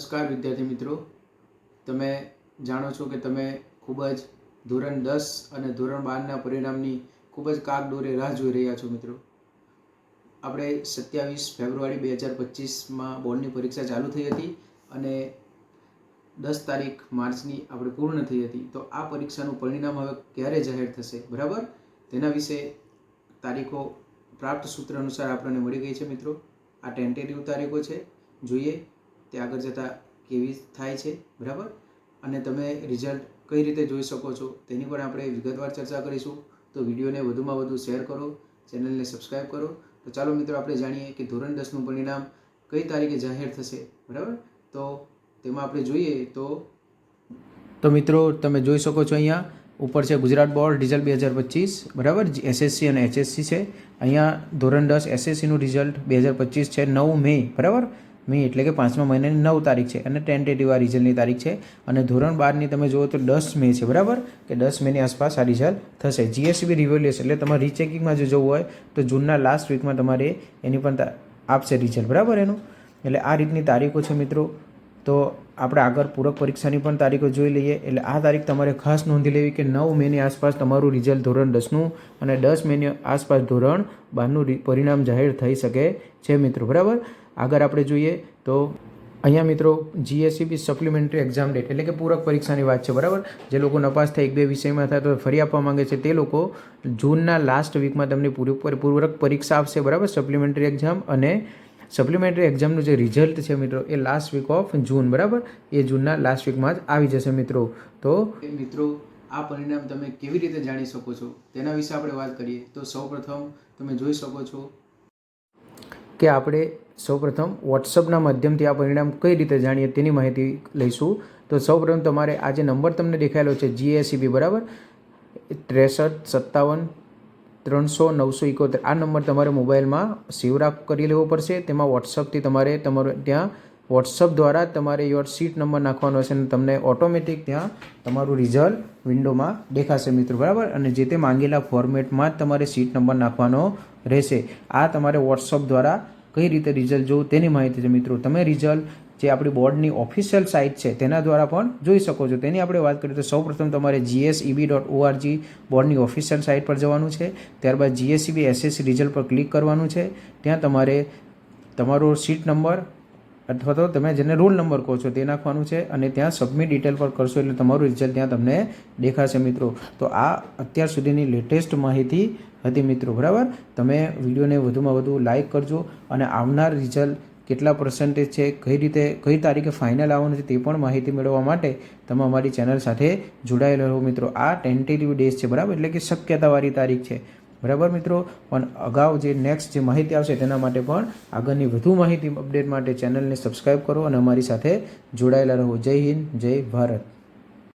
નમસ્કાર વિદ્યાર્થી મિત્રો. તમે જાણો છો કે તમે ખૂબ જ ધોરણ દસ અને ધોરણ બારના પરિણામની ખૂબ જ કાગડોરે રાહ જોઈ રહ્યા છો મિત્રો. આપણે સત્યાવીસ ફેબ્રુઆરી બે હજાર પચીસમાં બોર્ડની પરીક્ષા ચાલુ થઈ હતી અને દસ તારીખ માર્ચની આપણે પૂર્ણ થઈ હતી. તો આ પરીક્ષાનું પરિણામ હવે ક્યારે જાહેર થશે? બરાબર? તેના વિશે તારીખો પ્રાપ્ત સૂત્ર અનુસાર આપણને મળી ગઈ છે મિત્રો. આ ટેન્ટેટિવ તારીખો છે. જોઈએ તે આગળ જતાં કેવી થાય છે, બરાબર? અને તમે રિઝલ્ટ કઈ રીતે જોઈ શકો છો, તેની પણ આપણે વિગતવાર ચર્ચા કરીશું. તો વિડીયોને વધુમાં વધુ શેર કરો, ચેનલને સબસ્ક્રાઈબ કરો. તો ચાલો મિત્રો, આપણે જાણીએ કે ધોરણ દસનું પરિણામ કઈ તારીખે જાહેર થશે, બરાબર? તો તેમાં આપણે જોઈએ તો તો મિત્રો, તમે જોઈ શકો છો અહીંયા, ઉપર છે ગુજરાત બોર્ડ રિઝલ્ટ બે હજાર પચીસ, બરાબર? એસએસસી અને એચએસસી છે. અહીંયા ધોરણ દસ એસએસસીનું રિઝલ્ટ બે હજાર પચીસ છે, નવ મે, બરાબર? મે એટલે કે પાંચમા મહિનાની નવ તારીખ છે અને ટેન્ટેટિવ આ રિઝલ્ટની તારીખ છે અને ધોરણ બારની તમે જુઓ તો દસ મે છે, બરાબર? કે દસ મેની આસપાસ આ રિઝલ્ટ થશે. જીએસબી રિવોલ્યુશન એટલે તમારે રીચેકિંગમાં જો જવું હોય તો જૂનના લાસ્ટ વીકમાં તમારે એની પણ આપશે રિઝલ્ટ બરાબર એનું? એટલે આ રીતની તારીખો છે મિત્રો. તો આપણે આગળ પૂરક પરીક્ષાની પણ તારીખો જોઈ લઈએ. એટલે આ તારીખ તમારે ખાસ નોંધી લેવી કે નવ મેની આસપાસ તમારું રિઝલ્ટ ધોરણ દસનું અને દસ મેની આસપાસ ધોરણ બારનું પરિણામ જાહેર થઈ શકે છે મિત્રો. બરાબર? આગળ આપણે જોઈએ તો અહીંયા મિત્રો જીએસસીબી સપ્લિમેન્ટરી એક્ઝામ ડેટ એટલે કે પૂરક પરીક્ષાની વાત છે. બરાબર? જે લોકો નપાસ થાય એક બે વિષયમાં થાય તો ફરી આપવા માંગે છે તે લોકો જૂનના લાસ્ટ વીકમાં તમને પૂરક પૂરક પરીક્ષા આપશે. બરાબર? સપ્લિમેન્ટરી એક્ઝામ અને સપ્લિમેન્ટરી એક્ઝામનું જે રિઝલ્ટ છે મિત્રો એ લાસ્ટ વીક ઓફ જૂન બરાબર? એ જૂનના લાસ્ટ વીકમાં જ આવી જશે મિત્રો. તો મિત્રો આ પરિણામ તમે કેવી રીતે જાણી શકો છો? તેના વિશે આપણે વાત કરીએ. તો સૌપ્રથમ તમે જોઈ શકો છો કે આપણે સૌપ્રથમ વોટ્સઅપના માધ્યમથી આ પરિણામ કઈ રીતે જાણીએ તેની માહિતી લઈશું. તો સૌપ્રથમ તમારે આ જે નંબર તમને દેખાયેલો છે જીએસીબી બરાબર? ત્રેસઠ સત્તાવન ત્રણસો નવસો ઇકોતેર આ નંબર તમારે મોબાઈલમાં સેવ રાખ કરી લેવો પડશે. તેમાં વોટ્સઅપથી તમારે તમારું ત્યાં વોટ્સઅપ દ્વારા તમારે યોર સીટ નંબર નાખવાનો હશે અને તમને ઓટોમેટિક ત્યાં તમારું રિઝલ્ટ વિન્ડોમાં દેખાશે મિત્રો, બરાબર? અને જે તે માંગેલા ફોર્મેટમાં જ તમારે સીટ નંબર નાખવાનો રહેશે. આ તમારે વોટ્સઅપ દ્વારા કઈ રીતે રિઝલ્ટ જોવું તેની માહિતી છે મિત્રો. તમે રિઝલ્ટ જે આપણી બોર્ડની ઓફિશિયલ સાઇટ છે તેના દ્વારા પણ જોઈ શકો છો. તેની આપણે વાત કરીએ તો સૌપ્રથમ તમારે જીએસઈબી ડોટ ઓઆરજી બોર્ડની ઓફિશિયલ સાઇટ પર જવાનું છે. ત્યારબાદ જીએસઈબી એસએસસી રિઝલ્ટ પર ક્લિક કરવાનું છે. ત્યાં તમારે તમારો સીટ નંબર અથવા તો તમે જેને રોલ નંબર કહો છો તે નાખવાનું છે અને ત્યાં સબમિટ ડિટેલ પર કરશો એટલે તમારું રિઝલ્ટ ત્યાં તમને દેખાશે મિત્રો. તો આ અત્યાર સુધીની લેટેસ્ટ માહિતી હતી મિત્રો, બરાબર? તમે વિડીયોને વધુમાં વધુ લાઇક કરજો અને આવનાર રિઝલ્ટ કેટલા પર્સન્ટેજ છે, કઈ રીતે, કઈ તારીખે ફાઇનલ આવવાનું છે તે પણ માહિતી મેળવવા માટે તમે અમારી ચેનલ સાથે જોડાયેલા રહો મિત્રો. આ ટેન્ટેટિવ ડેઝ છે, બરાબર? એટલે કે શક્યતાવાળી તારીખ છે. બરાબર મિત્રો? પણ અગાઉ જે નેક્સ્ટ જે માહિતી આવશે તેના માટે પણ આગળની વધુ માહિતી અપડેટ માટે ચેનલને સબસ્ક્રાઈબ કરો અને અમારી સાથે જોડાયેલા રહો. જય હિન્દ, જય ભારત.